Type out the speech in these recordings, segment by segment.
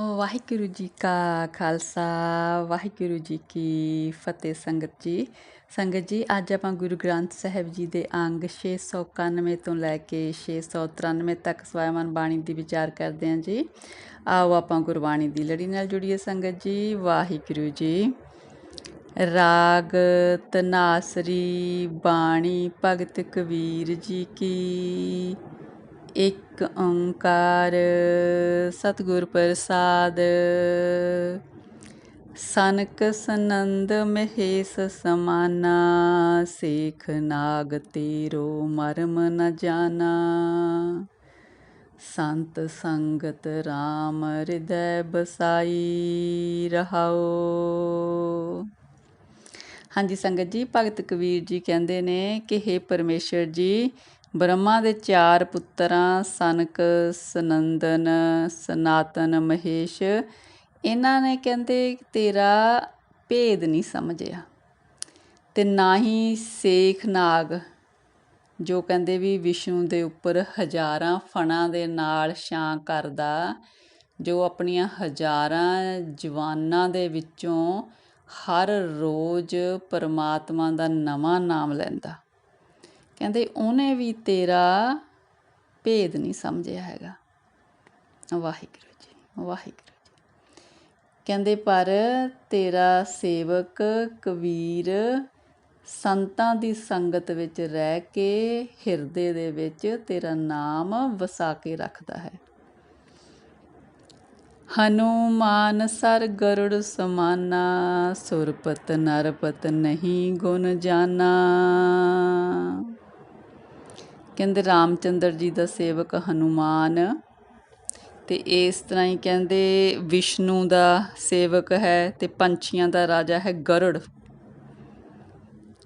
ਵਾਹਿਗੁਰੂ ਜੀ ਕਾ ਖਾਲਸਾ, ਵਾਹਿਗੁਰੂ ਜੀ ਕੀ ਫਤਿਹ ਸੰਗਤ ਜੀ। ਸੰਗਤ ਜੀ, ਅੱਜ ਆਪਾਂ ਗੁਰੂ ਗ੍ਰੰਥ ਸਾਹਿਬ ਜੀ ਦੇ ਅੰਗ 691 ਤੋਂ ਲੈ ਕੇ 693 ਤੱਕ ਸਵੈਮਨ ਬਾਣੀ ਦੀ ਵਿਚਾਰ ਕਰਦੇ ਹਾਂ ਜੀ। ਆਓ ਆਪਾਂ ਗੁਰਬਾਣੀ ਦੀ ਲੜੀ ਨਾਲ ਜੁੜੀਏ ਸੰਗਤ ਜੀ। ਵਾਹਿਗੁਰੂ ਜੀ। ਰਾਗ ਤਨਾਸਰੀ ਬਾਣੀ ਭਗਤ ਕਬੀਰ ਜੀ ਕੀ ਇੱਕ ਓੰਕਾਰ ਸਤਿਗੁਰ ਪ੍ਰਸਾਦ। ਸਨਕ ਸਨੰਦ ਮਹੇਸ਼ ਸਮਾਨਾ, ਸੇਖ ਨਾਗ ਤੇਰੋ ਮਰਮ ਨ ਜਾਣਾ ਸੰਤ ਸੰਗਤ RAM ਹਿਰਦੈ ਬਸਾਈ ਰਹਾਓ। ਹਾਂਜੀ, ਸੰਗਤ ਜੀ, ਭਗਤ ਕਬੀਰ ਜੀ ਕਹਿੰਦੇ ਨੇ ਕਿ हे ਪਰਮੇਸ਼ਰ ਜੀ ਬ੍ਰਹਮਾ ਦੇ ਚਾਰ ਪੁੱਤਰਾਂ, ਸਨਕ, ਸਨੰਦਨ, ਸਨਾਤਨ, ਮਹੇਸ਼, ਇਹਨਾਂ ਨੇ ਕਹਿੰਦੇ, ਤੇਰਾ ਭੇਦ ਨਹੀਂ ਸਮਝਿਆ ਤੇ ਨਾ ਹੀ ਸੇਖ ਨਾਗ, ਜੋ ਕਹਿੰਦੇ ਵੀ ਵਿਸ਼ਨੂੰ ਦੇ ਉੱਪਰ ਹਜ਼ਾਰਾਂ ਫਣਾਂ ਦੇ ਨਾਲ ਛਾਂ ਕਰਦਾ, ਜੋ ਆਪਣੀਆਂ ਹਜ਼ਾਰਾਂ ਜਵਾਨਾਂ ਦੇ ਵਿੱਚੋਂ ਹਰ ਰੋਜ਼ ਪਰਮਾਤਮਾ ਦਾ ਨਵਾਂ ਨਾਮ ਲੈਂਦਾ। ਕਹਿੰਦੇ ਉਹਨੇ ਵੀ ਤੇਰਾ ਭੇਦ ਨਹੀਂ ਸਮਝਿਆ ਹੈਗਾ। ਵਾਹਿਗੁਰੂ ਜੀ ਵਾਹਿਗੁਰੂ ਜੀ। ਕਹਿੰਦੇ ਪਰ ਤੇਰਾ ਸੇਵਕ ਕਬੀਰ ਸੰਤਾਂ ਦੀ ਸੰਗਤ ਵਿੱਚ ਰਹਿ ਕੇ ਹਿਰਦੇ ਦੇ ਵਿੱਚ ਤੇਰਾ ਨਾਮ ਵਸਾ ਕੇ ਰੱਖਦਾ ਹੈ। ਹਨੂਮਾਨ ਸਰ ਗਰੁੜ ਸਮਾਨਾ, ਸੁਰਪਤ ਨਰਪਤ ਨਹੀਂ ਗੁਣ ਜਾਨਾ। ਕਹਿੰਦੇ ਰਾਮਚੰਦਰ ਜੀ ਦਾ ਸੇਵਕ ਹਨੂਮਾਨ। ਤੇ ਇਸ ਤਰ੍ਹਾਂ ਹੀ ਕਹਿੰਦੇ ਵਿਸ਼ਨੂੰ ਦਾ ਸੇਵਕ ਹੈ ਤੇ ਪੰਛੀਆਂ ਦਾ ਰਾਜਾ ਹੈ ਗਰੜ।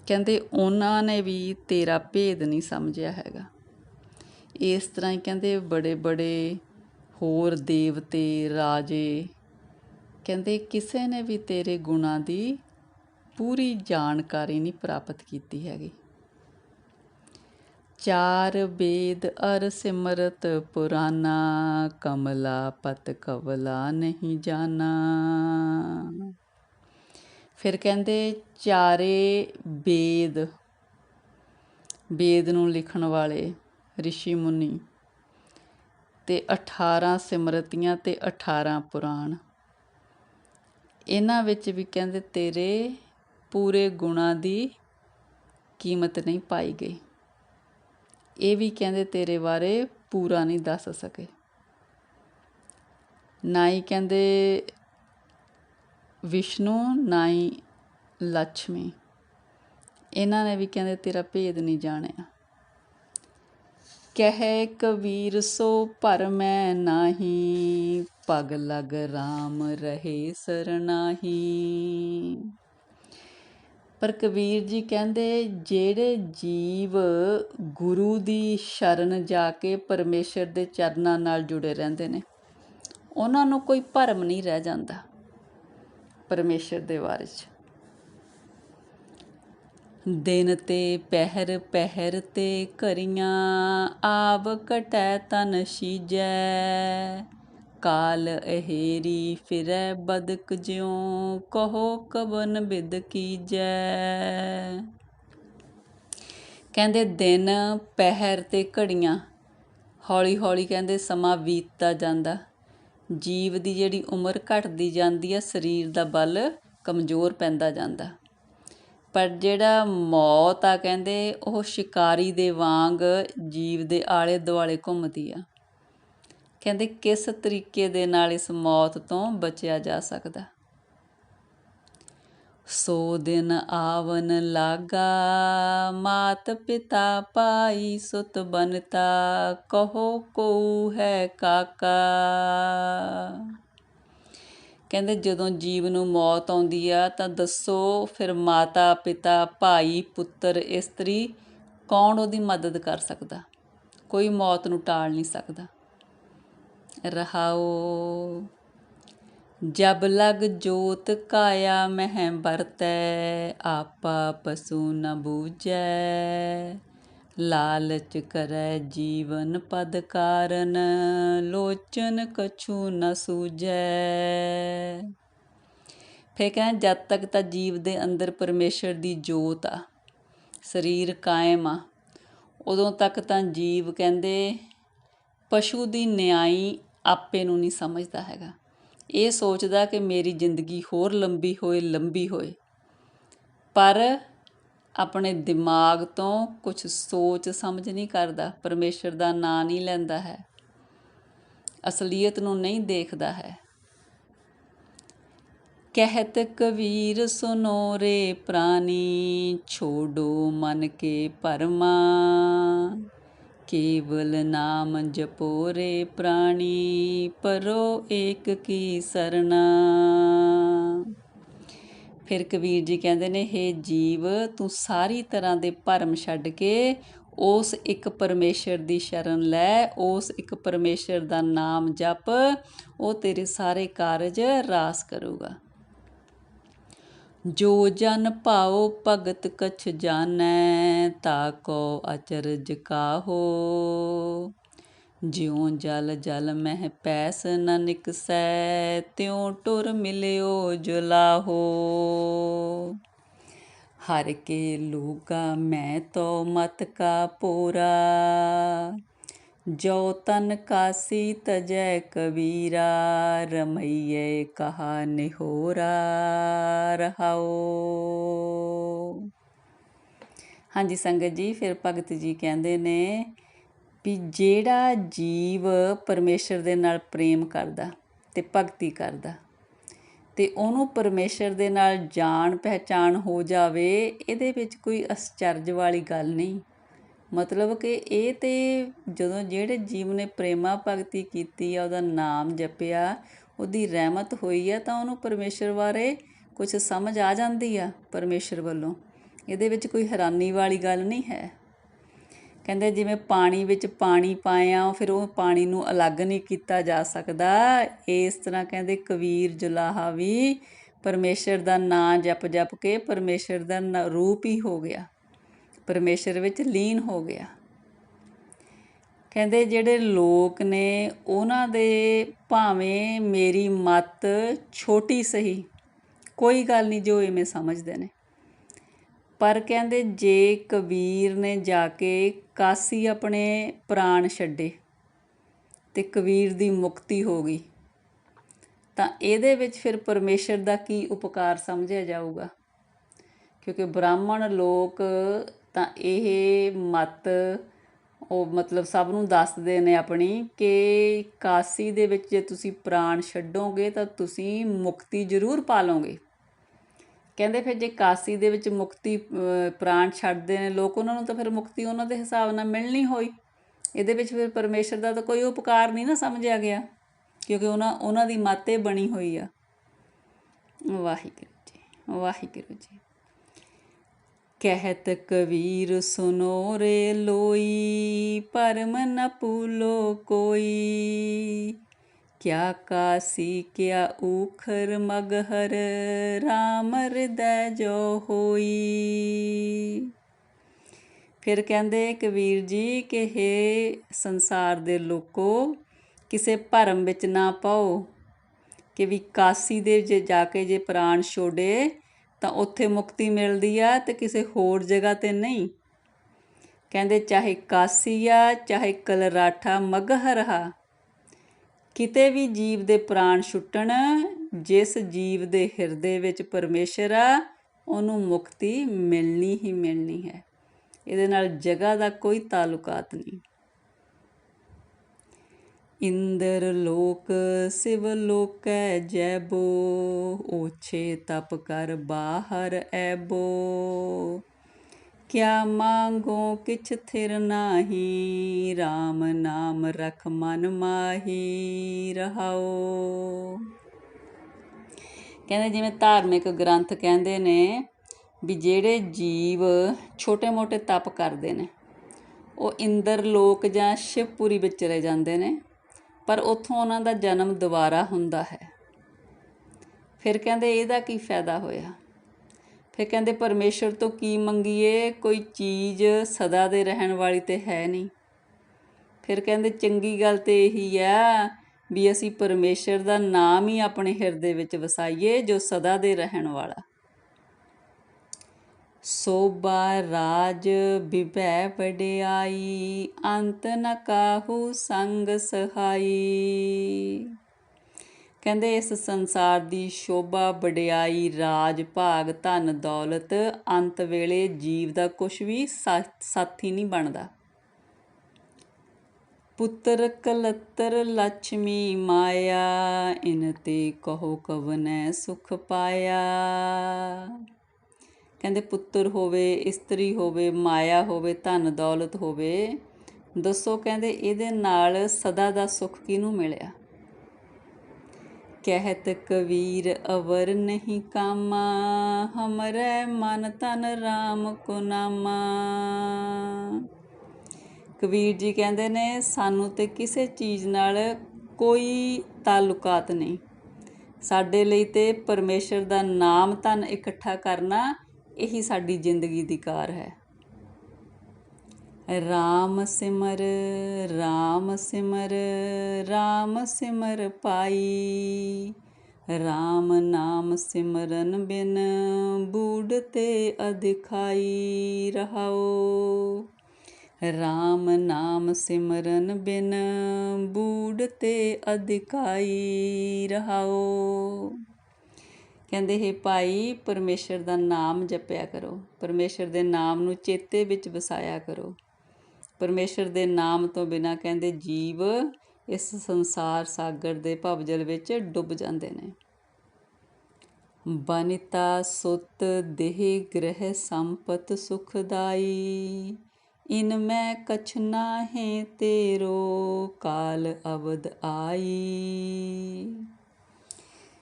ਕਹਿੰਦੇ ਉਹਨਾਂ ਨੇ ਵੀ ਤੇਰਾ ਭੇਦ ਨਹੀਂ ਸਮਝਿਆ ਹੈਗਾ। ਇਸ ਤਰ੍ਹਾਂ ਹੀ ਕਹਿੰਦੇ ਬੜੇ ਬੜੇ ਹੋਰ ਦੇਵਤੇ, ਰਾਜੇ, ਕਹਿੰਦੇ ਕਿਸੇ ਨੇ ਵੀ ਤੇਰੇ ਗੁਣਾਂ ਦੀ ਪੂਰੀ ਜਾਣਕਾਰੀ ਨਹੀਂ ਪ੍ਰਾਪਤ ਕੀਤੀ ਹੈਗੀ। ਚਾਰ ਬੇਦ ਅਰ ਸਿਮਰਤ ਪੁਰਾਨਾ, ਕਮਲਾ ਪਤ ਕਵਲਾ ਨਹੀਂ ਜਾਣਾ। ਫਿਰ ਕਹਿੰਦੇ ਚਾਰੇ ਵੇਦ ਬੇਦ ਨੂੰ ਲਿਖਣ ਵਾਲੇ ઋષਿ ਮੁਨੀ ਤੇ 18 ਸਿਮਰਤੀਆਂ ਤੇ 18 ਪੁਰਾਣ। ਇਹਨਾਂ ਵਿੱਚ ਵੀ ਕਹਿੰਦੇ ਤੇਰੇ ਪੂਰੇ ਗੁਣਾਂ ਦੀ ਕੀਮਤ ਨਹੀਂ ਪਾਈ ਗਈ। ਇਹ ਵੀ ਕਹਿੰਦੇ ਤੇਰੇ ਬਾਰੇ ਪੂਰਾ ਨਹੀਂ ਦੱਸ ਸਕੇ। ਨਾ ਹੀ ਕਹਿੰਦੇ ਵਿਸ਼ਨੂੰ, ਨਾ ਹੀ ਲక్ష్ਮੀ ਇਹਨਾਂ ਨੇ ਵੀ ਕਹਿੰਦੇ ਤੇਰਾ ਭੇਦ ਨਹੀਂ ਜਾਣਿਆ। ਕਹਿ ਕਬੀਰ ਸੋ ਪਰ ਮੈਂ ਨਾਹੀ। ਪਗ ਲਗ RAM ਰਹੇ ਸਰਨਾਹੀ। ਪਰ ਕਬੀਰ ਜੀ ਕਹਿੰਦੇ ਜਿਹੜੇ ਜੀਵ ਗੁਰੂ ਦੀ ਸ਼ਰਨ ਜਾ ਕੇ ਪਰਮੇਸ਼ਰ ਦੇ ਚਰਨਾਂ ਨਾਲ ਜੁੜੇ ਰਹਿੰਦੇ ਨੇ, ਉਹਨਾਂ ਨੂੰ ਕੋਈ ਭਰਮ ਨਹੀਂ ਰਹਿ ਜਾਂਦਾ ਪਰਮੇਸ਼ਰ ਦੇ ਬਾਰੇ 'ਚ। ਦਿਨ ਤੇ ਪਹਿਰ ਪਹਿਰ ਤੇ ਕਰੀਆਂ ਆਵ ਕਟੈ ਤਨ ਸੀਜੈ। ਕਾਲ ਅਹੇਰੀ, ਫਿਰੈ ਬਦਕ ਜਿਉ, ਕਹੋ ਕਬਨ ਬਿਦ ਕੀਜੈ। ਕਹਿੰਦੇ ਦਿਨ ਪਹਿਰ ਤੇ ਘੜੀਆਂ ਹੌਲੀ ਹੌਲੀ ਕਹਿੰਦੇ ਸਮਾਂ ਬੀਤਦਾ ਜਾਂਦਾ। ਜੀਵ ਦੀ ਜਿਹੜੀ ਉਮਰ ਘਟਦੀ ਜਾਂਦੀ ਆ, ਸਰੀਰ ਦਾ ਬਲ ਕਮਜ਼ੋਰ ਪੈਂਦਾ ਜਾਂਦਾ। ਪਰ ਜਿਹੜਾ ਮੌਤ ਆ ਕਹਿੰਦੇ, ਉਹ ਸ਼ਿਕਾਰੀ ਦੇ ਵਾਂਗ ਜੀਵ ਦੇ ਆਲੇ ਦੁਆਲੇ ਘੁੰਮਦੀ ਆ। ਕਹਿੰਦੇ ਕਿਸ ਤਰੀਕੇ ਦੇ ਨਾਲ ਇਸ ਮੌਤ ਤੋਂ ਬਚਿਆ ਜਾ ਸਕਦਾ? ਸੋ ਦਿਨ ਆਵਨ ਲਾਗਾ, ਮਾਤ ਪਿਤਾ ਪਾਈ ਸੁਤ ਬਨਤਾ, ਕਹੋ ਕੋ ਹੈ ਕਾਕਾ। ਕਹਿੰਦੇ ਜਦੋਂ ਜੀਵ ਨੂੰ ਮੌਤ ਆਉਂਦੀ ਆ ਤਾਂ ਦੱਸੋ ਫਿਰ ਮਾਤਾ ਪਿਤਾ ਭਾਈ ਪੁੱਤਰ ਇਸਤਰੀ ਕੌਣ ਉਹਦੀ ਮਦਦ ਕਰ ਸਕਦਾ? ਕੋਈ ਮੌਤ ਨੂੰ ਟਾਲ ਨਹੀਂ ਸਕਦਾ। ਰਹਾਓ। ਜਬ ਲਗ ਜੋਤ ਕਾਇਆ ਮਹਿ ਵਰਤੈ, ਆਪਾ ਪਸੂ ਨ ਬੂਝੈ। ਲਾਲਚ ਕਰੈ ਜੀਵਨ ਪਦ ਕਾਰਨ, ਲੋਚਨ ਕਛੂ ਨ ਸੂਝੈ। ਫੇ ਕਹਿੰਦੇ ਜਦ ਤੱਕ ਤਾਂ ਜੀਵ ਦੇ ਅੰਦਰ ਪਰਮੇਸ਼ਰ ਦੀ ਜੋਤ ਆ, ਸਰੀਰ ਕਾਇਮ ਆ, ਉਦੋਂ ਤੱਕ ਤਾਂ ਜੀਵ ਕਹਿੰਦੇ, ਪਸ਼ੂ ਦੀ ਨਿਆਈ ਆਪੇ ਨੂੰ ਨਹੀਂ ਸਮਝਦਾ ਹੈਗਾ। ਇਹ ਸੋਚਦਾ ਕਿ ਮੇਰੀ ਜ਼ਿੰਦਗੀ ਹੋਰ ਲੰਬੀ ਹੋਏ ਲੰਬੀ ਹੋਏ। ਪਰ ਆਪਣੇ ਦਿਮਾਗ ਤੋਂ ਕੁਝ ਸੋਚ ਸਮਝ ਨਹੀਂ ਕਰਦਾ, ਪਰਮੇਸ਼ਰ ਦਾ ਨਾਂ ਨਹੀਂ ਲੈਂਦਾ ਹੈ। ਅਸਲੀਅਤ ਨੂੰ ਨਹੀਂ ਦੇਖਦਾ ਹੈ। ਕਹਿਤ ਕਬੀਰ ਸੁਨੋ ਰੇ ਪ੍ਰਾਨੀ ਛੋੜੋ ਮਨ ਕੇ ਪਰਮਾ। ਕੇਵਲ ਨਾਮ ਜਪੋ ਰੇ ਪ੍ਰਾਣੀ, ਪਰੋ ਏਕ ਕੀ ਸਰਣਾ। ਫਿਰ ਕਬੀਰ ਜੀ ਕਹਿੰਦੇ ਨੇ, ਹੇ ਜੀਵ, ਤੂੰ ਸਾਰੀ ਤਰ੍ਹਾਂ ਦੇ ਭਰਮ ਛੱਡ ਕੇ ਉਸ ਇੱਕ ਪਰਮੇਸ਼ਰ ਦੀ ਸ਼ਰਨ ਲੈ, ਉਸ ਇੱਕ ਪਰਮੇਸ਼ਰ ਦਾ ਨਾਮ ਜਪ, ਉਹ ਤੇਰੇ ਸਾਰੇ ਕਾਰਜ ਰਾਸ ਕਰੂਗਾ। ਜੋ ਜਨ ਭਾਉ ਭਗਤ ਕਛ ਜਾਣੈ, ਤਾ ਕੋ ਅਚਰਜ ਕਾਹੋ। ਜਿਉ ਜਲ ਜਲ ਮਹਿ ਪੈਸ ਨ ਨਿਕਸੈ, ਤਿਉ ਟੁਰ ਮਿਲਿਓ ਜੁਲਾਹੋ। ਹਰ ਕੇ ਲੂਗਾ ਮੈਂ ਤੋ ਮਤ ਕਾ ਪੂਰਾ। ਜੋ ਤਨ ਕਾਸੀ ਤਜੈ ਕਬੀਰਾ ਰਮਈਏ ਕਹਾ ਨਿਹੋਰਾ ਰਹਾਓ ਹਾਂਜੀ, ਸੰਗਤ ਜੀ, ਫਿਰ ਭਗਤ ਜੀ ਕਹਿੰਦੇ ਨੇ ਵੀ ਜਿਹੜਾ ਜੀਵ ਪਰਮੇਸ਼ਰ ਦੇ ਨਾਲ ਪ੍ਰੇਮ ਕਰਦਾ ਤੇ ਭਗਤੀ ਕਰਦਾ ਤੇ ਉਹਨੂੰ ਪਰਮੇਸ਼ਰ ਦੇ ਨਾਲ ਜਾਣ ਪਹਿਚਾਨ ਹੋ ਜਾਵੇ, ਇਹਦੇ ਵਿੱਚ ਕੋਈ ਅਸਚਰਜ ਵਾਲੀ ਗੱਲ ਨਹੀਂ। ਮਤਲਬ ਕਿ ਇਹ ਤਾਂ ਜਦੋਂ ਜਿਹੜੇ ਜੀਵ ਨੇ ਪ੍ਰੇਮਾ ਭਗਤੀ ਕੀਤੀ ਆ, ਉਹਦਾ ਨਾਮ ਜਪਿਆ, ਉਹਦੀ ਰਹਿਮਤ ਹੋਈ ਆ, ਤਾਂ ਉਹਨੂੰ ਪਰਮੇਸ਼ਰ ਬਾਰੇ ਕੁਝ ਸਮਝ ਆ ਜਾਂਦੀ ਆ ਪਰਮੇਸ਼ਰ ਵੱਲੋਂ। ਇਹਦੇ ਵਿੱਚ ਕੋਈ ਹੈਰਾਨੀ ਵਾਲੀ ਗੱਲ ਨਹੀਂ ਹੈ। ਕਹਿੰਦੇ ਜਿਵੇਂ ਪਾਣੀ ਵਿੱਚ ਪਾਣੀ ਪਾਇਆ ਫਿਰ ਉਹ ਪਾਣੀ ਨੂੰ ਅਲੱਗ ਨਹੀਂ ਕੀਤਾ ਜਾ ਸਕਦਾ। ਇਸ ਤਰ੍ਹਾਂ ਕਹਿੰਦੇ ਕਬੀਰ ਜੁਲਾਹਾ ਵੀ ਪਰਮੇਸ਼ਰ ਦਾ ਨਾਮ ਜਪ ਜਪ ਕੇ ਪਰਮੇਸ਼ਰ ਦਾ ਰੂਪ ਹੀ ਹੋ ਗਿਆ। ਪਰਮੇਸ਼ਰ ਵਿੱਚ ਲੀਨ ਹੋ ਗਿਆ। ਕਹਿੰਦੇ ਜਿਹੜੇ ਲੋਕ ਨੇ, ਉਹਨਾਂ ਦੇ ਭਾਵੇਂ ਮੇਰੀ ਮਤ ਛੋਟੀ ਸਹੀ, ਕੋਈ ਗੱਲ ਨਹੀਂ ਜੋ ਇਵੇਂ ਸਮਝਦੇ ਨੇ। ਪਰ ਕਹਿੰਦੇ ਜੇ ਕਬੀਰ ਨੇ ਜਾ ਕੇ ਕਾਸੀ ਆਪਣੇ ਪ੍ਰਾਣ ਛੱਡੇ ਤੇ ਕਬੀਰ ਦੀ ਮੁਕਤੀ ਹੋ ਗਈ, ਤਾਂ ਇਹਦੇ ਵਿੱਚ ਫਿਰ ਪਰਮੇਸ਼ਰ ਦਾ ਕੀ ਉਪਕਾਰ ਸਮਝਿਆ ਜਾਊਗਾ? ਕਿਉਂਕਿ ਬ੍ਰਾਹਮਣ ਲੋਕ ਤਾਂ ਇਹ ਮਤ ਉਹ ਮਤਲਬ ਸਭ ਨੂੰ ਦੱਸਦੇ ਨੇ ਆਪਣੀ ਕਿ ਕਾਸੀ ਦੇ ਵਿੱਚ ਜੇ ਤੁਸੀਂ ਪ੍ਰਾਣ ਛੱਡੋਗੇ ਤਾਂ ਤੁਸੀਂ ਮੁਕਤੀ ਜ਼ਰੂਰ ਪਾ ਲਓਗੇ ਕਹਿੰਦੇ ਫਿਰ ਜੇ ਕਾਸੀ ਦੇ ਵਿੱਚ ਮੁਕਤੀ ਪ੍ਰਾਣ ਛੱਡਦੇ ਨੇ ਲੋਕ, ਉਹਨਾਂ ਨੂੰ ਤਾਂ ਫਿਰ ਮੁਕਤੀ ਉਹਨਾਂ ਦੇ ਹਿਸਾਬ ਨਾਲ ਮਿਲਣੀ ਹੋਈ। ਇਹਦੇ ਵਿੱਚ ਫਿਰ ਪਰਮੇਸ਼ਰ ਦਾ ਤਾਂ ਕੋਈ ਉਪਕਾਰ ਨਹੀਂ ਨਾ ਸਮਝਿਆ ਗਿਆ, ਕਿਉਂਕਿ ਉਹਨਾਂ ਉਹਨਾਂ ਦੀ ਮਾਤੇ ਬਣੀ ਹੋਈ ਆ। ਵਾਹਿਗੁਰੂ ਜੀ ਵਾਹਿਗੁਰੂ ਜੀ। ਕਹਿਤ ਕਬੀਰ ਸੁਨੋ ਰੇ ਲੋਈ, ਪਰਮ ਨ ਪੂਲੋ ਕੋਈ। ਕਿਆ ਕਾਸੀ, ਕਿਆ ਊਖਰ ਮਗਹਰ, ਰਾਮ ਹਿਰਦੈ ਜੋ ਹੋਈ। ਫਿਰ ਕਹਿੰਦੇ ਕਬੀਰ ਜੀ ਕਿ हे ਸੰਸਾਰ ਦੇ ਲੋਕੋ, ਕਿਸੇ ਭਰਮ ਵਿੱਚ ਨਾ ਪਾਓ, ਕਿ ਵੀ ਕਾਸੀ ਦੇ ਜੇ ਜਾ ਕੇ ਜੇ ਪ੍ਰਾਣ ਛੋੜੇ ਤਾਂ ਉੱਥੇ ਮੁਕਤੀ ਮਿਲਦੀ ਆ ਤੇ ਕਿਸੇ ਹੋਰ ਜਗ੍ਹਾ ਤੇ ਨਹੀਂ। ਕਹਿੰਦੇ, ਚਾਹੇ ਕਾਸੀ ਆ, ਚਾਹੇ ਕਲਰਾਠਾ ਮਗਹਰਹਾ ਕਿਤੇ ਵੀ ਜੀਵ ਦੇ ਪ੍ਰਾਣ ਛੁੱਟਣ, ਜਿਸ ਜੀਵ ਦੇ ਹਿਰਦੇ ਵਿੱਚ ਪਰਮੇਸ਼ਰ ਆ, ਉਹਨੂੰ ਮੁਕਤੀ ਮਿਲਣੀ ਹੀ ਮਿਲਣੀ ਹੈ। ਇਹਦੇ ਨਾਲ ਜਗ੍ਹਾ ਦਾ ਕੋਈ ਤਾਲੁਕਾਤ ਨਹੀਂ। ਇੰਦਰ ਲੋਕ ਸਿਵ ਲੋਕੈ ਜੈਬੋ ਓਛੇ ਤਪ ਕਰ ਬਾਹਰ ਐਬੋ ਕਿਆ ਮੰਗੋ ਕਿਛ ਥਿਰ ਨਾਹੀ RAM ਨਾਮ ਰਖ ਮਨ ਮਾਹੀ ਰਹਾਓ। ਕਹਿੰਦੇ ਜਿਵੇਂ ਧਾਰਮਿਕ ਗ੍ਰੰਥ ਕਹਿੰਦੇ ਨੇ ਵੀ ਜਿਹੜੇ ਜੀਵ ਛੋਟੇ-ਮੋਟੇ ਤਪ ਕਰਦੇ ਨੇ, ਉਹ ਇੰਦਰ ਲੋਕ ਜਾਂ ਸ਼ਿਵਪੁਰੀ ਵਿੱਚ ਚਲੇ ਜਾਂਦੇ ਨੇ ਪਰ ਉੱਥੋਂ ਉਹਨਾਂ ਦਾ ਜਨਮ ਦੁਬਾਰਾ ਹੁੰਦਾ ਹੈ। ਫਿਰ ਕਹਿੰਦੇ, ਇਹਦਾ ਕੀ ਫਾਇਦਾ ਹੋਇਆ? ਫਿਰ ਕਹਿੰਦੇ, ਪਰਮੇਸ਼ਰ ਤੋਂ ਕੀ ਮੰਗੀਏ? ਕੋਈ ਚੀਜ਼ ਸਦਾ ਦੇ ਰਹਿਣ ਵਾਲੀ ਤੇ ਹੈ ਨਹੀਂ। ਫਿਰ ਕਹਿੰਦੇ, ਚੰਗੀ ਗੱਲ ਤੇ ਇਹੀ ਆ ਵੀ ਅਸੀਂ ਪਰਮੇਸ਼ਰ ਦਾ ਨਾਮ ਹੀ ਆਪਣੇ ਹਿਰਦੇ ਵਿੱਚ ਵਸਾਈਏ ਜੋ ਸਦਾ ਦੇ ਰਹਿਣ ਵਾਲਾ। ਸੋਭਾ ਰਾਜ ਵਿਭੈ ਵਡਿਆਈ, ਅੰਤ ਨ ਕਾਹੂ ਸੰਗ ਸਹਾਈ। ਕਹਿੰਦੇ ਇਸ ਸੰਸਾਰ ਦੀ ਸ਼ੋਭਾ ਵਡਿਆਈ, ਰਾਜ, ਭਾਗ, ਧਨ, ਦੌਲਤ, ਅੰਤ ਵੇਲੇ ਜੀਵ ਦਾ ਕੁਝ ਵੀ ਸਾਥੀ ਨਹੀਂ ਬਣਦਾ। ਪੁੱਤਰ ਕਲਤਰ ਲక్ష్ਮੀ ਮਾਇਆ, ਇਨ ਤੇ ਕਹੋ ਕਵਨੈ ਸੁਖ ਪਾਇਆ। ਕਹਿੰਦੇ ਪੁੱਤਰ ਹੋਵੇ, ਇਸਤਰੀ ਹੋਵੇ, ਮਾਇਆ ਹੋਵੇ, ਧਨ ਦੌਲਤ ਹੋਵੇ, ਦੱਸੋ ਕਹਿੰਦੇ ਇਹਦੇ ਨਾਲ ਸਦਾ ਦਾ ਸੁੱਖ ਕਿਹਨੂੰ ਮਿਲਿਆ? ਕਹਿਤ ਕਬੀਰ, ਅਵਰ ਨਹੀਂ ਕਾਮਾ, ਹਮਰੇ ਮਨ ਤਨ RAM ਕੋ ਨਾਮਾ। ਕਬੀਰ ਜੀ ਕਹਿੰਦੇ ਨੇ, ਸਾਨੂੰ ਤੇ ਕਿਸੇ ਚੀਜ਼ ਨਾਲ ਕੋਈ ਤਾਲੁਕਾਤ ਨਹੀਂ। ਸਾਡੇ ਲਈ ਤੇ ਪਰਮੇਸ਼ਰ ਦਾ ਨਾਮ ਧਨ ਇਕੱਠਾ ਕਰਨਾ ਇਹੀ ਸਾਡੀ ਜ਼ਿੰਦਗੀ ਦੀ ਕਾਰ ਹੈ। ਰਾਮ ਸਿਮਰ ਰਾਮ ਸਿਮਰ ਰਾਮ ਸਿਮਰ ਪਾਈ। ਰਾਮ ਨਾਮ ਸਿਮਰਨ ਬਿਨ ਬੂੜ ਤੇ ਅਧਿਖਾਈ ਰਹਾਓ। ਰਾਮ ਨਾਮ ਸਿਮਰਨ ਬਿਨ ਬੂੜ ਤੇ ਅਧਿਕਾਈ ਰਹਾਓ। ਕਹਿੰਦੇ, ਹੈ ਭਾਈ, ਪਰਮੇਸ਼ਰ ਦਾ ਨਾਮ ਜਪਿਆ ਕਰੋ। ਪਰਮੇਸ਼ਰ ਦੇ ਨਾਮ ਨੂੰ ਚੇਤੇ ਵਿੱਚ ਵਸਾਇਆ ਕਰੋ। ਪਰਮੇਸ਼ਰ ਦੇ ਨਾਮ ਤੋਂ ਬਿਨਾ ਕਹਿੰਦੇ, ਜੀਵ ਇਸ ਸੰਸਾਰ ਸਾਗਰ ਦੇ ਭਵਜਲ ਵਿੱਚ ਡੁੱਬ ਜਾਂਦੇ ਨੇ। ਬਨਿਤਾ ਸੁਤ ਦੇਹ ਗ੍ਰਹਿ ਸੰਪਤ ਸੁਖਦਾਈ ਇਨ ਮੈਂ ਕਛ ਨਾਹੇ ਤੇਰੋ ਕਾਲ ਅਵਦ ਆਈ।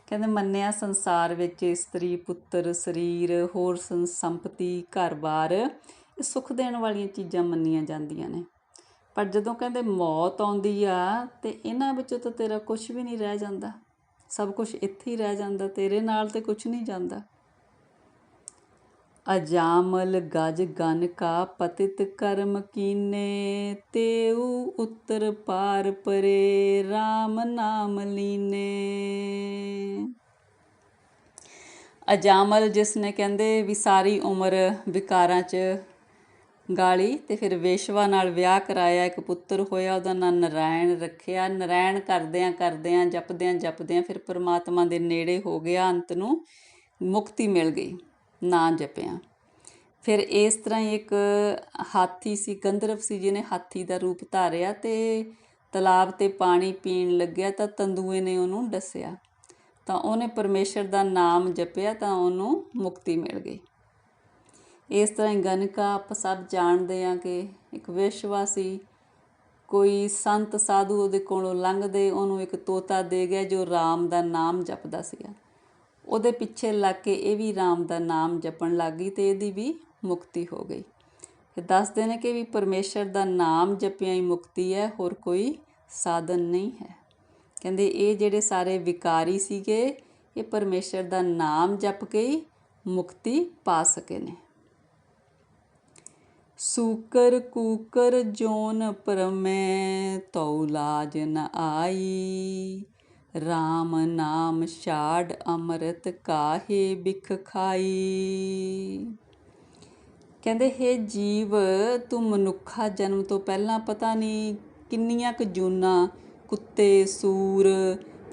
ਕਹਿੰਦੇ ਮੰਨਿਆ ਸੰਸਾਰ ਵਿੱਚ ਇਸਤਰੀ, ਪੁੱਤਰ, ਸਰੀਰ, ਹੋਰ ਸੰਪਤੀ, ਘਰ-ਬਾਰ, ਇਹ ਸੁੱਖ ਦੇਣ ਵਾਲੀਆਂ ਚੀਜ਼ਾਂ ਮੰਨੀਆਂ ਜਾਂਦੀਆਂ ਨੇ। ਪਰ ਜਦੋਂ ਕਹਿੰਦੇ ਮੌਤ ਆਉਂਦੀ ਆ, ਤੇ ਇਹਨਾਂ ਵਿੱਚੋਂ ਤਾਂ ਤੇਰਾ ਕੁਝ ਵੀ ਨਹੀਂ ਰਹਿ ਜਾਂਦਾ। ਸਭ ਕੁਝ ਇੱਥੇ ਹੀ ਰਹਿ ਜਾਂਦਾ, ਤੇਰੇ ਨਾਲ ਤੇ ਕੁਝ ਨਹੀਂ ਜਾਂਦਾ। ਅਜਾਮਲ ਗਜ ਗਨ ਕਾ ਪਤਿਤ ਕਰਮ ਕੀਨੇ ਤੇਉ ਉੱਤਰ ਪਾਰ ਪਰੇ RAM ਨਾਮ ਲੀਨੇ। ਅਜਾਮਲ ਜਿਸ ਨੇ ਕਹਿੰਦੇ ਵੀ ਸਾਰੀ ਉਮਰ ਵਿਕਾਰਾਂ 'ਚ ਗਾਲੀ ਤੇ ਫਿਰ ਵੇਸ਼ਵਾ ਨਾਲ ਵਿਆਹ ਕਰਾਇਆ, ਇੱਕ ਪੁੱਤਰ ਹੋਇਆ, ਉਹਦਾ ਨਾਂ ਨਰਾਇਣ ਰੱਖਿਆ। ਨਰਾਇਣ ਕਰਦਿਆਂ ਕਰਦਿਆਂ, ਜਪਦਿਆਂ ਜਪਦਿਆਂ ਫਿਰ ਪਰਮਾਤਮਾ ਦੇ ਨੇੜੇ ਹੋ ਗਿਆ, ਅੰਤ ਨੂੰ ਮੁਕਤੀ ਮਿਲ ਗਈ। ਨਾਂ ਜਪਿਆ। ਫਿਰ ਇਸ ਤਰ੍ਹਾਂ ਹੀ ਇੱਕ ਹਾਥੀ ਸੀ, ਗੰਧਰਵ ਸੀ, ਜਿਹਨੇ ਹਾਥੀ ਦਾ ਰੂਪ ਧਾਰਿਆ ਤੇ ਤਲਾਬ ਤੇ ਪਾਣੀ ਪੀਣ ਲੱਗਿਆ ਤਾਂ ਤੰਦੂਏ ਨੇ ਉਹਨੂੰ ਦੱਸਿਆ। ਤਾਂ ਉਹਨੇ ਪਰਮੇਸ਼ਰ ਦਾ ਨਾਮ ਜਪਿਆ ਤਾਂ ਉਹਨੂੰ ਮੁਕਤੀ ਮਿਲ ਗਈ। ਇਸ ਤਰ੍ਹਾਂ ਹੀ ਗਨਕਾ ਆਪ ਸਭ ਜਾਣਦੇ ਆ ਕਿ ਇੱਕ ਵਿਸ਼ਵਾਸੀ ਕੋਈ ਸੰਤ, ਸਾਧੂ ਉਹਦੇ ਕੋਲੋਂ ਲੰਘਦੇ, ਉਹਨੂੰ ਇੱਕ ਤੋਤਾ ਦੇ ਗਿਆ ਜੋ RAM ਦਾ ਨਾਮ ਜਪਦਾ ਸੀਗਾ। ਉਹਦੇ ਪਿੱਛੇ ਲੱਗ ਕੇ ਇਹ ਵੀ RAM ਦਾ ਨਾਮ ਜਪਣ ਲੱਗ ਗਈ ਤੇ ਇਹਦੀ ਵੀ ਮੁਕਤੀ ਹੋ ਗਈ। ਫਿਰ ਦੱਸਦੇ ਨੇ ਕਿ ਵੀ ਪਰਮੇਸ਼ਰ ਦਾ ਨਾਮ ਜਪਿਆ ਹੀ ਮੁਕਤੀ ਹੈ, ਹੋਰ ਕੋਈ ਸਾਧਨ ਨਹੀਂ ਹੈ। ਕਹਿੰਦੇ ਇਹ ਜਿਹੜੇ ਸਾਰੇ ਵਿਕਾਰੀ ਸੀਗੇ, ਇਹ ਪਰਮੇਸ਼ਰ ਦਾ ਨਾਮ ਜਪ ਕੇ ਹੀ ਮੁਕਤੀ ਪਾ ਸਕੇ ਨੇ। ਸੂਕਰ ਕੂਕਰ ਜੋਨ ਪਰਮੈ, ਤਉ ਲਾਜ ਨ ਆਈ। RAM ਨਾਮ ਛਾੜ ਅੰਮ੍ਰਿਤ ਕਾਹੇ ਬਿਖ ਖਾਈ। ਕਹਿੰਦੇ, ਹੇ ਜੀਵ, ਤੂੰ ਮਨੁੱਖਾ ਜਨਮ ਤੋਂ ਪਹਿਲਾਂ ਪਤਾ ਨਹੀਂ ਕਿੰਨੀਆਂ ਕੁ ਜੂਨਾਂ, ਕੁੱਤੇ, ਸੂਰ,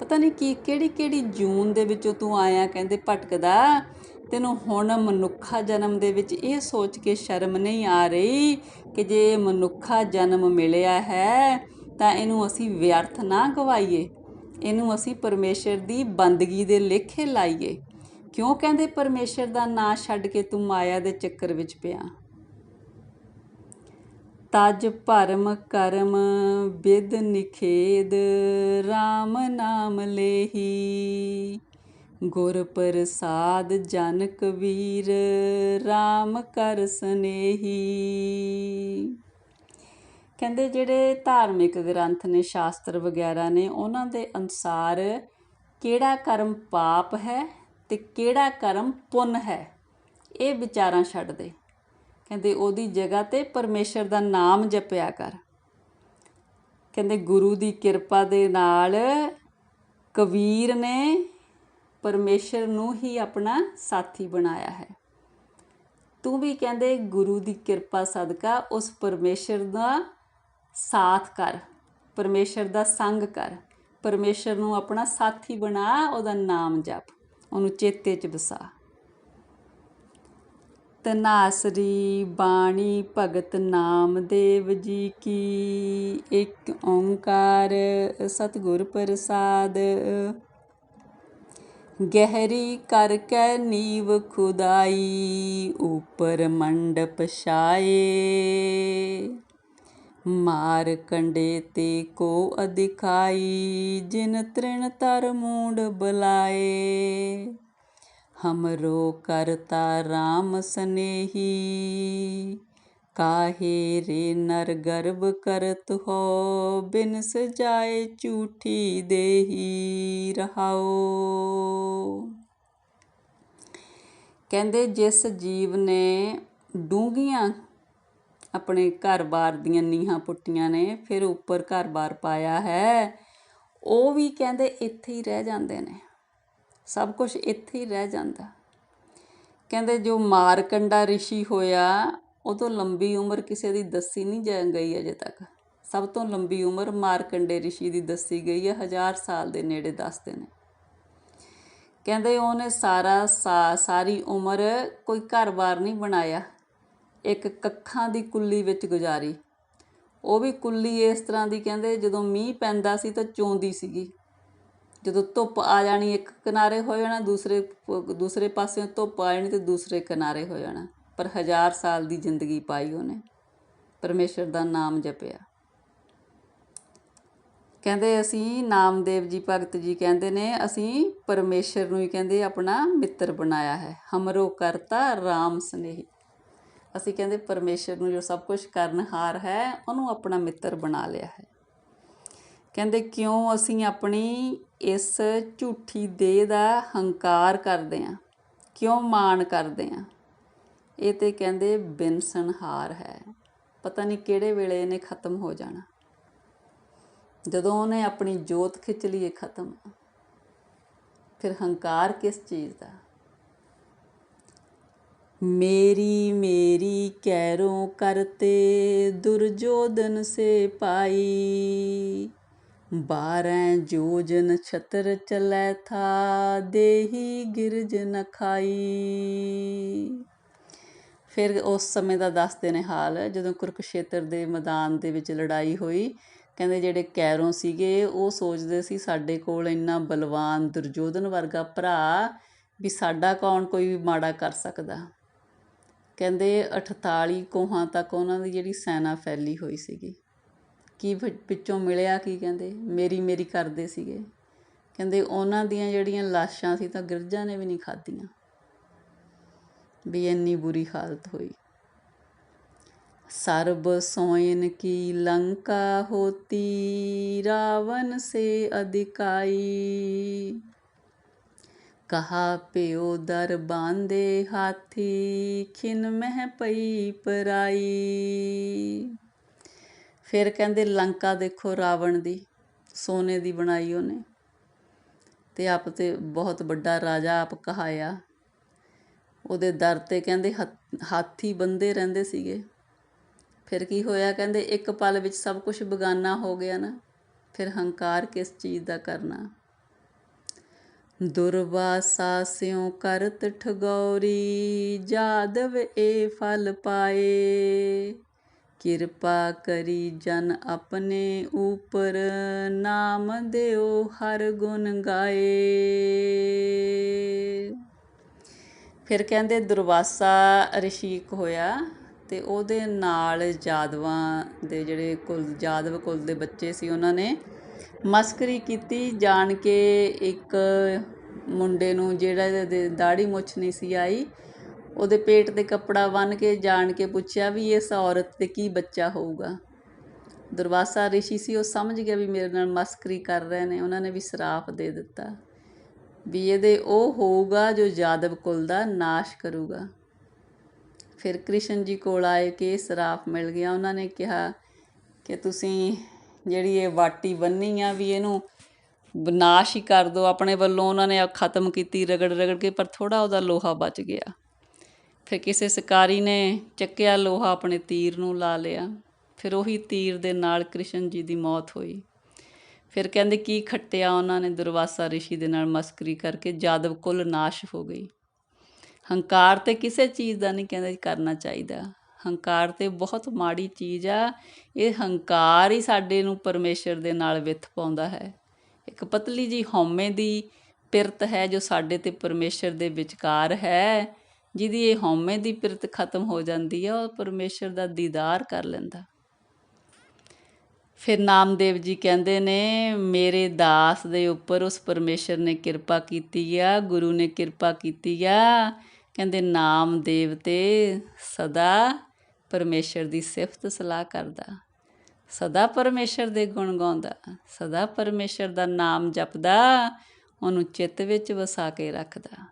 ਪਤਾ ਨਹੀਂ ਕੀ ਕਿਹੜੀ ਕਿਹੜੀ ਜੂਨ ਦੇ ਵਿੱਚੋਂ ਤੂੰ ਆਇਆ, ਕਹਿੰਦੇ, ਭਟਕਦਾ। ਤੈਨੂੰ ਹੁਣ ਮਨੁੱਖਾ ਜਨਮ ਦੇ ਵਿੱਚ ਇਹ ਸੋਚ ਕੇ ਸ਼ਰਮ ਨਹੀਂ ਆ ਰਹੀ ਕਿ ਜੇ ਮਨੁੱਖਾ ਜਨਮ ਮਿਲਿਆ ਹੈ, ਤਾਂ ਇਹਨੂੰ ਅਸੀਂ ਵਿਅਰਥ ਨਾ ਗਵਾਈਏ। ਇਹਨੂੰ ਅਸੀਂ ਪਰਮੇਸ਼ਰ ਦੀ ਬੰਦਗੀ ਦੇ ਲੇਖੇ ਲਾਈਏ। ਕਿਉਂ ਕਹਿੰਦੇ ਪਰਮੇਸ਼ਰ ਦਾ ਨਾਂ ਛੱਡ ਕੇ ਤੂੰ ਮਾਇਆ ਦੇ ਚੱਕਰ ਵਿੱਚ ਪਿਆ? ਤਜ ਭਰਮ ਕਰਮ ਵਿਦ ਨਿਖੇਦ RAM ਨਾਮ ਲੇਹੀ। ਗੁਰ ਪ੍ਰਸਾਦ ਜਨ ਕਬੀਰ RAM ਕਰ ਸਨੇਹੀ। ਕਹਿੰਦੇ ਜਿਹੜੇ ਧਾਰਮਿਕ ਗ੍ਰੰਥ ਨੇ, ਸ਼ਾਸਤਰ ਵਗੈਰਾ ਨੇ, ਉਹਨਾਂ ਦੇ ਅਨੁਸਾਰ ਕਿਹੜਾ ਕਰਮ ਪਾਪ ਹੈ ਤੇ ਕਿਹੜਾ ਕਰਮ ਪੁੰਨ ਹੈ, ਇਹ ਵਿਚਾਰਾਂ ਛੱਡ ਦੇ। ਕਹਿੰਦੇ ਉਹਦੀ ਜਗ੍ਹਾ ਤੇ ਪਰਮੇਸ਼ਰ ਦਾ ਨਾਮ ਜਪਿਆ ਕਰ। ਕਹਿੰਦੇ ਗੁਰੂ ਦੀ ਕਿਰਪਾ ਦੇ ਨਾਲ ਕਬੀਰ ਨੇ ਪਰਮੇਸ਼ਰ ਨੂੰ ਹੀ ਆਪਣਾ ਸਾਥੀ ਬਣਾਇਆ ਹੈ। ਤੂੰ ਵੀ ਕਹਿੰਦੇ ਗੁਰੂ ਦੀ ਕਿਰਪਾ ਸਦਕਾ ਉਸ ਪਰਮੇਸ਼ਰ ਦਾ ਸਾਥ ਕਰ, ਪਰਮੇਸ਼ਰ ਦਾ ਸੰਗ ਕਰ। ਪਰਮੇਸ਼ਰ ਨੂੰ ਆਪਣਾ ਸਾਥੀ ਬਣਾ, ਉਹਦਾ ਨਾਮ ਜਪ। ਉਹਨੂੰ ਚੇਤੇ 'ਚ ਵਸਾ। ਤਨਾਸਰੀ ਬਾਣੀ, ਭਗਤ ਨਾਮਦੇਵ ਜੀ ਕੀ। ਇੱਕ ਓੰਕਾਰ ਸਤਿਗੁਰ ਪ੍ਰਸਾਦ। ਗਹਿਰੀ ਕਰ ਕੈ ਨੀਵ ਖੁਦਾਈ, ਉਪਰ ਮੰਡਪ ਛਾਏ। ਮਾਰ ਕੰਡੇ ਤੇ ਕੋ ਅਧਿਕਾਈ, ਜਿਨ ਤ੍ਰਿਣ ਤਰ ਮੂੰਡ ਬੁਲਾਏ। ਹਮਰੋ ਕਰਤਾ RAM ਸਨੇਹੀ, ਕਾਹੇ ਰੇ ਨਰ ਗਰਭ ਕਰਤ ਹੋ, ਬਿਨ ਸਜਾਏ ਝੂਠੀ ਦੇਹੀ ਰਹਾਓ। ਕਹਿੰਦੇ ਜਿਸ ਜੀਵ ਨੇ ਡੂੰਘੀਆਂ ਆਪਣੇ ਘਰ-ਬਾਰ ਦੀਆਂ ਨੀਹਾਂ ਪੁੱਟੀਆਂ ਨੇ, ਫਿਰ ਉੱਪਰ ਘਰ-ਬਾਰ ਪਾਇਆ ਹੈ। ਉਹ ਵੀ ਕਹਿੰਦੇ ਇੱਥੇ ਹੀ ਰਹਿ ਜਾਂਦੇ ਨੇ। ਸਭ ਕੁਝ ਇੱਥੇ ਹੀ ਰਹਿ ਜਾਂਦਾ। ਕਹਿੰਦੇ ਜੋ ਮਾਰਕੰਡਾ ਰਿਸ਼ੀ ਹੋਇਆ, ਉਹ ਤੋਂ ਲੰਬੀ ਉਮਰ ਕਿਸੇ ਦੀ ਦੱਸੀ ਨਹੀਂ ਜਾ ਗਈ ਅਜੇ ਤੱਕ। ਸਭ ਤੋਂ ਲੰਬੀ ਉਮਰ ਮਾਰਕੰਡੇ ਰਿਸ਼ੀ ਦੀ ਦੱਸੀ ਗਈ ਹੈ, ਹਜ਼ਾਰ ਸਾਲ ਦੇ ਨੇੜੇ ਦੱਸਦੇ ਨੇ। ਕਹਿੰਦੇ ਉਹਨੇ ਸਾਰਾ ਸਾਰੀ ਉਮਰ ਕੋਈ ਘਰ-ਬਾਰ ਨਹੀਂ ਬਣਾਇਆ। ਇੱਕ ਕੱਖਾਂ ਦੀ ਕੁੱਲੀ ਵਿੱਚ ਗੁਜ਼ਾਰੀ। ਉਹ ਵੀ ਕੁੱਲੀ ਇਸ ਤਰ੍ਹਾਂ ਦੀ ਕਹਿੰਦੇ ਜਦੋਂ ਮੀਂਹ ਪੈਂਦਾ ਸੀ ਤਾਂ ਚੋਂਦੀ ਸੀਗੀ। ਜਦੋਂ ਧੁੱਪ ਆ ਜਾਣੀ ਇੱਕ ਕਿਨਾਰੇ ਹੋ ਜਾਣਾ, ਦੂਸਰੇ ਦੂਸਰੇ ਪਾਸਿਓਂ ਧੁੱਪ ਆ ਜਾਣੀ ਤੇ ਦੂਸਰੇ ਕਿਨਾਰੇ ਹੋ ਜਾਣਾ। ਪਰ ਹਜ਼ਾਰ ਸਾਲ ਦੀ ਜ਼ਿੰਦਗੀ ਪਾਈ ਉਹਨੇ। ਪਰਮੇਸ਼ਰ ਦਾ ਨਾਮ ਜਪਿਆ। ਕਹਿੰਦੇ ਅਸੀਂ ਨਾਮਦੇਵ ਜੀ, ਭਗਤ ਜੀ ਕਹਿੰਦੇ ਨੇ, ਅਸੀਂ ਪਰਮੇਸ਼ਰ ਨੂੰ ਹੀ ਕਹਿੰਦੇ ਆਪਣਾ ਮਿੱਤਰ ਬਣਾਇਆ ਹੈ। ਹਮਰੋ ਕਰਤਾ RAM ਸਨੇਹੀ। ਅਸੀਂ ਕਹਿੰਦੇ ਪਰਮੇਸ਼ਰ ਨੂੰ ਜੋ ਸਭ ਕੁਝ ਕਰਨਹਾਰ ਹੈ, ਉਹਨੂੰ ਆਪਣਾ ਮਿੱਤਰ ਬਣਾ ਲਿਆ ਹੈ। ਕਹਿੰਦੇ ਕਿਉਂ ਅਸੀਂ ਆਪਣੀ ਇਸ ਝੂਠੀ ਦੇਹ ਦਾ ਹੰਕਾਰ ਕਰਦੇ ਆਂ ਕਿਉਂ ਮਾਣ ਕਰਦੇ ਆਂ ਇਹ ਤੇ ਕਹਿੰਦੇ ਬਿਨਸਨਹਾਰ ਹੈ। ਪਤਾ ਨਹੀਂ ਕਿਹੜੇ ਵੇਲੇ ਇਹਨੇ ਖਤਮ ਹੋ ਜਾਣਾ। ਜਦੋਂ ਉਹਨੇ ਆਪਣੀ ਜੋਤ ਖਿੱਚ ਲਈਏ ਖਤਮ, ਫਿਰ ਹੰਕਾਰ ਕਿਸ ਚੀਜ਼ ਦਾ? ਮੇਰੀ ਮੇਰੀ ਕੈਰੋਂ ਕਰਤੇ ਦੁਰਜੋਧਨ ਸੇ ਪਾਈ। ਬਾਰੈ ਜੋਜਨ ਛਤਰ ਚਲੈ ਥਾ, ਦੇਹੀ ਗਿਰਜ ਨ ਖਾਈ। ਫਿਰ ਉਸ ਸਮੇਂ ਦਾ ਦੱਸਦੇ ਨੇ ਹਾਲ, ਜਦੋਂ ਕੁਰਕਸ਼ੇਤਰ ਦੇ ਮੈਦਾਨ ਦੇ ਵਿੱਚ ਲੜਾਈ ਹੋਈ। ਕਹਿੰਦੇ ਜਿਹੜੇ ਕੈਰੋਂ ਸੀਗੇ, ਉਹ ਸੋਚਦੇ ਸੀ ਸਾਡੇ ਕੋਲ ਇੰਨਾ ਬਲਵਾਨ ਦੁਰਜੋਧਨ ਵਰਗਾ ਭਰਾ ਵੀ ਸਾਡਾ ਕੌਣ, ਕੋਈ ਮਾੜਾ ਕਰ ਸਕਦਾ। ਕਹਿੰਦੇ 48 ਕੋਹਾਂ ਤੱਕ ਉਹਨਾਂ ਦੀ ਜਿਹੜੀ ਸੈਨਾ ਫੈਲੀ ਹੋਈ ਸੀਗੀ। ਕੀ ਵਿੱਚੋਂ ਮਿਲਿਆ ਕੀ ਕਹਿੰਦੇ? ਮੇਰੀ ਮੇਰੀ ਕਰਦੇ ਸੀਗੇ। ਕਹਿੰਦੇ ਉਹਨਾਂ ਦੀਆਂ ਜਿਹੜੀਆਂ ਲਾਸ਼ਾਂ ਸੀ ਤਾਂ ਗਿਰਜਾਂ ਨੇ ਵੀ ਨਹੀਂ ਖਾਧੀਆਂ। ਵੀ ਇੰਨੀ ਬੁਰੀ ਹਾਲਤ ਹੋਈ। ਸਰਬ ਸੋਇਨ ਕੀ ਲੰਕਾ ਹੋਤੀ, ਰਾਵਣ ਸੇ ਅਧਿਕਾਈ। ਕਹਾ ਪਿਓ ਦਰ ਬਾਂਦੇ ਹਾਥੀ, ਖਿਨ ਮਹਿ ਪਈ ਪਰਾਈ। ਫਿਰ ਕਹਿੰਦੇ ਲੰਕਾ ਦੇਖੋ ਰਾਵਣ ਦੀ, ਸੋਨੇ ਦੀ ਬਣਾਈ ਉਹਨੇ। ਤੇ ਆਪ ਤੇ ਬਹੁਤ ਵੱਡਾ ਰਾਜਾ ਆਪ ਕਹਾਇਆ। ਉਹਦੇ ਦਰ ਤੇ ਕਹਿੰਦੇ ਹਾਥੀ ਬੰਦੇ ਰਹਿੰਦੇ ਸੀਗੇ। ਫਿਰ ਕੀ ਹੋਇਆ ਕਹਿੰਦੇ ਇੱਕ ਪਲ ਵਿੱਚ ਸਭ ਕੁਝ ਬਗਾਨਾ ਹੋ ਗਿਆ ਨਾ, ਫਿਰ ਹੰਕਾਰ ਕਿਸ ਚੀਜ਼ ਦਾ ਕਰਨਾ? ਦੁਰਵਾਸਾ ਸਿਉ ਕਰਤ ਠਗੌਰੀ, ਜਾਦਵ ਏ ਫਲ ਪਾਏ। ਕਿਰਪਾ ਕਰੀ ਜਨ ਆਪਣੇ ਉਪਰ, ਨਾਮ ਦਿਓ ਹਰ ਗੁਣ ਗਾਏ। ਫਿਰ ਕਹਿੰਦੇ ਦੁਰਵਾਸਾ ਰਿਸ਼ੀਕ ਹੋਇਆ ਤੇ ਉਹਦੇ ਨਾਲ ਜਾਦਵਾਂ ਦੇ ਜਿਹੜੇ ਕੁਲ, ਜਾਦਵ ਕੁਲ ਦੇ ਬੱਚੇ ਸੀ ਉਹਨਾਂ ਨੇ ਮਸਕਰੀ ਕੀਤੀ, ਜਾਣ ਕੇ ਇੱਕ ਮੁੰਡੇ ਨੂੰ ਜਿਹੜਾ ਦਾੜੀ ਮੁੱਛ ਨਹੀਂ ਸੀ ਆਈ, ਉਹਦੇ ਪੇਟ ਤੇ ਕੱਪੜਾ ਬੰਨ੍ਹ ਕੇ ਜਾਣ ਕੇ ਪੁੱਛਿਆ ਵੀ ਇਸ ਔਰਤ ਤੇ ਕੀ ਬੱਚਾ ਹੋਊਗਾ। ਦੁਰਵਾਸਾ ਰਿਸ਼ੀ ਸੀ, ਉਹ ਸਮਝ ਗਿਆ ਵੀ ਮੇਰੇ ਨਾਲ ਮਸਕਰੀ ਕਰ ਰਹੇ ਨੇ, ਉਹਨਾਂ ਨੇ ਵੀ ਸਰਾਪ ਦੇ ਦਿੱਤਾ ਵੀ ਇਹਦੇ ਉਹ ਹੋਊਗਾ ਜੋ ਜਾਦਵ ਕੁਲ ਦਾ ਨਾਸ਼ ਕਰੂਗਾ। ਫਿਰ ਕ੍ਰਿਸ਼ਨ ਜੀ ਕੋਲ ਆਏ ਕਿ ਸਰਾਪ ਮਿਲ ਗਿਆ, ਉਹਨਾਂ ਨੇ ਕਿਹਾ ਕਿ ਤੁਸੀਂ ਜਿਹੜੀ ਇਹ ਵਾਟੀ ਬੰਨੀ ਆ ਵੀ ਇਹਨੂੰ ਵਿਨਾਸ਼ ਹੀ ਕਰ ਦਿਓ ਆਪਣੇ ਵੱਲੋਂ ਉਹਨਾਂ ਨੇ ਖਤਮ ਕੀਤੀ ਰਗੜ ਰਗੜ ਕੇ, ਪਰ ਥੋੜਾ ਉਹਦਾ ਲੋਹਾ ਬਚ ਗਿਆ। ਫਿਰ ਕਿਸੇ ਸ਼ਿਕਾਰੀ ਨੇ ਚੱਕਿਆ ਲੋਹਾ ਆਪਣੇ ਤੀਰ ਨੂੰ ਲਾ ਲਿਆ। ਫਿਰ ਉਹੀ ਤੀਰ ਦੇ ਨਾਲ ਕ੍ਰਿਸ਼ਨ ਜੀ ਦੀ ਮੌਤ ਹੋਈ। ਫਿਰ ਕਹਿੰਦੇ ਕੀ ਖੱਟਿਆ ਉਹਨਾਂ ਨੇ ਦੁਰਵਾਸਾ ਰਿਸ਼ੀ ਦੇ ਨਾਲ ਮਸਕਰੀ ਕਰਕੇ, ਜਾਦਵ ਕੁਲ ਨਾਸ਼ ਹੋ ਗਈ। ਹੰਕਾਰ ਤੇ ਕਿਸੇ ਚੀਜ਼ ਦਾ ਨਹੀਂ ਕਹਿੰਦੇ ਕਰਨਾ ਚਾਹੀਦਾ। ਹੰਕਾਰ ਤੇ ਬਹੁਤ ਮਾੜੀ ਚੀਜ਼ ਆ। ਇਹ ਹੰਕਾਰ ਹੀ ਸਾਡੇ ਨੂੰ ਪਰਮੇਸ਼ਰ ਦੇ ਨਾਲ ਵਿਥ ਪਾਉਂਦਾ ਹੈ। ਇੱਕ ਪਤਲੀ ਜੀ ਹਉਮੈ ਦੀ ਪਿਰਤ ਹੈ ਜੋ ਸਾਡੇ ਤੇ ਪਰਮੇਸ਼ਰ ਦੇ ਵਿਚਕਾਰ ਹੈ। ਜਿਹਦੀ ਇਹ ਹਉਮੈ ਦੀ ਪਿਰਤ ਖਤਮ ਹੋ ਜਾਂਦੀ ਹੈ ਉਹ ਪਰਮੇਸ਼ਰ ਦਾ ਦੀਦਾਰ ਕਰ ਲੈਂਦਾ। ਫਿਰ ਨਾਮਦੇਵ ਜੀ ਕਹਿੰਦੇ ਨੇ, ਮੇਰੇ ਦਾਸ ਦੇ ਉੱਪਰ ਉਸ ਪਰਮੇਸ਼ਰ ਨੇ ਕਿਰਪਾ ਕੀਤੀ ਆ, ਗੁਰੂ ਨੇ ਕਿਰਪਾ ਕੀਤੀ ਆ। ਕਹਿੰਦੇ, ਨਾਮਦੇਵ ਤੇ ਸਦਾ ਪਰਮੇਸ਼ਰ ਦੀ ਸਿਫਤ ਸਲਾਹ ਕਰਦਾ। ਸਦਾ ਪਰਮੇਸ਼ਰ ਦੇ ਗੁਣ ਗਾਉਂਦਾ। ਸਦਾ ਪਰਮੇਸ਼ਰ ਦਾ ਨਾਮ ਜਪਦਾ। ਉਹਨੂੰ ਚਿੱਤ ਵਿੱਚ ਵਸਾ ਕੇ ਰੱਖਦਾ।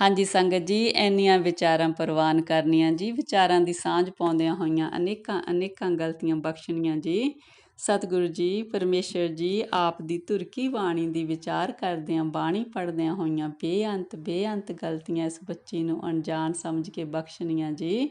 ਹਾਂਜੀ ਸੰਗਤ ਜੀ, ਇੰਨੀਆਂ ਵਿਚਾਰਾਂ ਪ੍ਰਵਾਨ ਕਰਨੀਆਂ ਜੀ। ਵਿਚਾਰਾਂ ਦੀ ਸਾਂਝ ਪਾਉਂਦਿਆਂ ਹੋਈਆਂ ਅਨੇਕਾਂ ਅਨੇਕਾਂ ਗਲਤੀਆਂ ਬਖਸ਼ਣੀਆਂ ਜੀ। ਸਤਿਗੁਰੂ ਜੀ, ਪਰਮੇਸ਼ਰ ਜੀ, ਆਪ ਦੀ ਤੁਰਕੀ ਬਾਣੀ ਦੀ ਵਿਚਾਰ ਕਰਦਿਆਂ, ਬਾਣੀ ਪੜਦਿਆਂ ਹੋਈਆਂ ਬੇਅੰਤ ਬੇਅੰਤ ਗਲਤੀਆਂ ਇਸ ਬੱਚੀ ਨੂੰ ਅਣਜਾਣ ਸਮਝ ਕੇ ਬਖਸ਼ਣੀਆਂ ਜੀ।